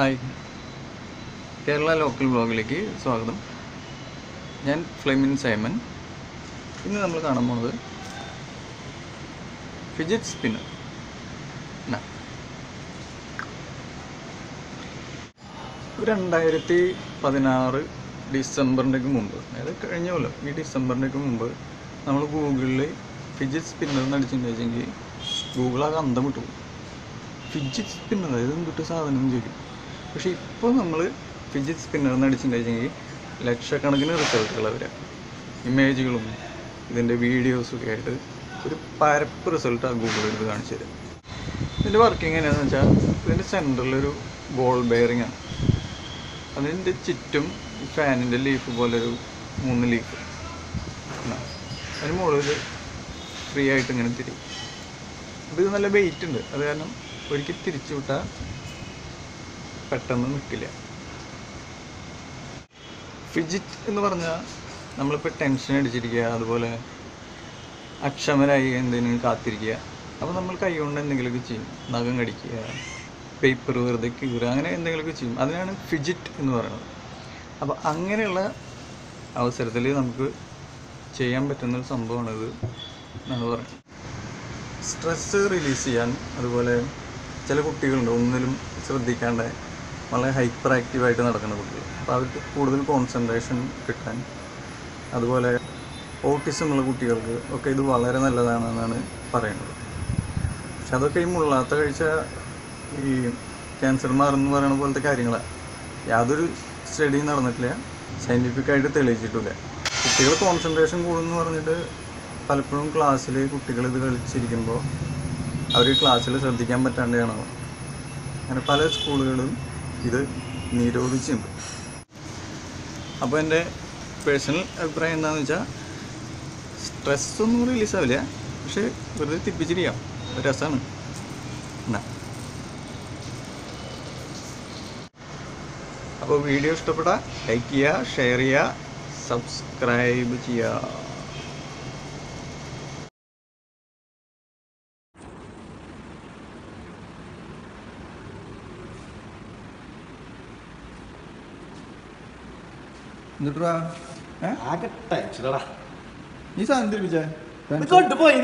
Hi. Kerala local ബ്ലോഗിലേക്ക് സ്വാഗതം. ഞാൻ Flemin Simon. ഇന്ന് നമ്മൾ കാണാൻ പോണത് ഫിജിറ്റ് സ്പിന്നർ. രണ്ടായിരത്തി പതിനാറ് ഡിസംബറിന്റെക്ക് മുമ്പ് അതായത് കഴിഞ്ഞ കൊല്ലം ഈ ഡിസംബറിന്റെക്ക് മുമ്പ് നമ്മൾ ഗൂഗിളിൽ ഫിജിറ്റ് സ്പിന്നർ എന്ന് അടിച്ചിട്ടുണ്ടെങ്കിൽ ഗൂഗിൾ ആകെ അന്തം വിട്ടു. ഫിജിറ്റ് സ്പിന്നർ അതായത് എന്തിട്ട് സാധനം ചോദിക്കും. പക്ഷേ ഇപ്പോൾ നമ്മൾ ഫിജിറ്റ് സ്പിന്നർ എന്ന് അടിച്ചിട്ടുണ്ടെങ്കിൽ ലക്ഷക്കണക്കിന് റിസൾട്ടുകൾ വരിക ഇമേജുകളും ഇതിന്റെ വീഡിയോസൊക്കെ ആയിട്ട് ഒരു പരപ്പ് റിസൾട്ടാണ് ഗൂഗിൾ എടുത്ത് കാണിച്ചു തരും. ഇതിന്റെ വർക്കിംഗ് എങ്ങനെയാണെന്ന് വെച്ചാൽ ഇതിന്റെ സെന്ററിലൊരു ബോൾ ബെയറിംഗ് ആണ്. അതിന്റെ ചുറ്റും ഫാനിന്റെ ലീഫ് ഒരു മൂന്ന് ലീഫ് അതിന് മുകളിൽ ഫ്രീ ആയിട്ട് ഇങ്ങനെ തിരിയും. അപ്പോൾ ഇത് നല്ല വെയിറ്റ് ഉണ്ട്. അത് കാരണം ഒരിക്കൽ തിരിച്ചു വിട്ടാൽ പെട്ടെന്ന് നിൽക്കില്ല ഫിജിറ്റ് എന്ന് പറഞ്ഞാൽ നമ്മളിപ്പോൾ ടെൻഷൻ അടിച്ചിരിക്കുക അതുപോലെ അക്ഷമരായി എന്തെങ്കിലും കാത്തിരിക്കുക അപ്പോൾ നമ്മൾ കൈകൊണ്ട് എന്തെങ്കിലുമൊക്കെ ചെയ്യും. നഖം കടിക്കുക പേപ്പർ വെറുതെ കീറുക അങ്ങനെ എന്തെങ്കിലുമൊക്കെ ചെയ്യും. അതിനാണ് ഫിജിറ്റ് എന്ന് പറയുന്നത്. അപ്പോൾ അങ്ങനെയുള്ള അവസരത്തിൽ നമുക്ക് ചെയ്യാൻ പറ്റുന്ന ഒരു സംഭവമാണിത് എന്നാണ് പറയുന്നത്. സ്ട്രെസ്സ് റിലീസ് ചെയ്യാൻ അതുപോലെ ചില കുട്ടികളുണ്ട് ഒന്നിലും ശ്രദ്ധിക്കാണ്ട് വളരെ ഹൈപ്പർ ആക്റ്റീവായിട്ട് നടക്കുന്ന കുട്ടികൾ. അപ്പോൾ അവർക്ക് കൂടുതൽ കോൺസെൻട്രേഷൻ കിട്ടാൻ. അതുപോലെ ഓട്ടിസം ഉള്ള കുട്ടികൾക്ക് ഒക്കെ ഇത് വളരെ നല്ലതാണെന്നാണ് പറയുന്നത്. പക്ഷെ അതൊക്കെ ഈ മുള്ളാത്ത കഴിച്ച ഈ ക്യാൻസർ മാറുന്നു പറയുന്ന പോലത്തെ കാര്യങ്ങളാണ് യാതൊരു സ്റ്റഡിയും നടന്നിട്ടില്ല. സയന്റിഫിക്കായിട്ട് തെളിയിച്ചിട്ടില്ല. കുട്ടികൾ കോൺസെൻട്രേഷൻ കൂടുമെന്ന് പറഞ്ഞിട്ട് പലപ്പോഴും ക്ലാസ്സിൽ കുട്ടികൾ ഇത് കളിച്ചിരിക്കുമ്പോൾ അവർ ക്ലാസ്സിൽ ശ്രദ്ധിക്കാൻ പറ്റാണ്ടാണ്? അങ്ങനെ പല സ്കൂളുകളും ഇത് നിരോധിച്ചിട്ടുണ്ട് അപ്പോൾ എന്റെ പേഴ്സണൽ അഭിപ്രായം എന്താണെന്ന് വെച്ചാൽ സ്ട്രെസ്സൊന്നും റിലീസാവില്ല പക്ഷേ വെറുതെ തിപ്പിച്ചിരിക്കാം. ഒരു രസമാണ് എന്നാ അപ്പോൾ വീഡിയോ ഇഷ്ടപ്പെട്ടാൽ ലൈക്ക് ചെയ്യുക ഷെയർ ചെയ്യുക സബ്സ്ക്രൈബ് ചെയ്യുക എന്നിട്ടാ ആകട്ടെ നീ സാധനം തിരിപ്പിച്ചേ കൊണ്ടുപോയി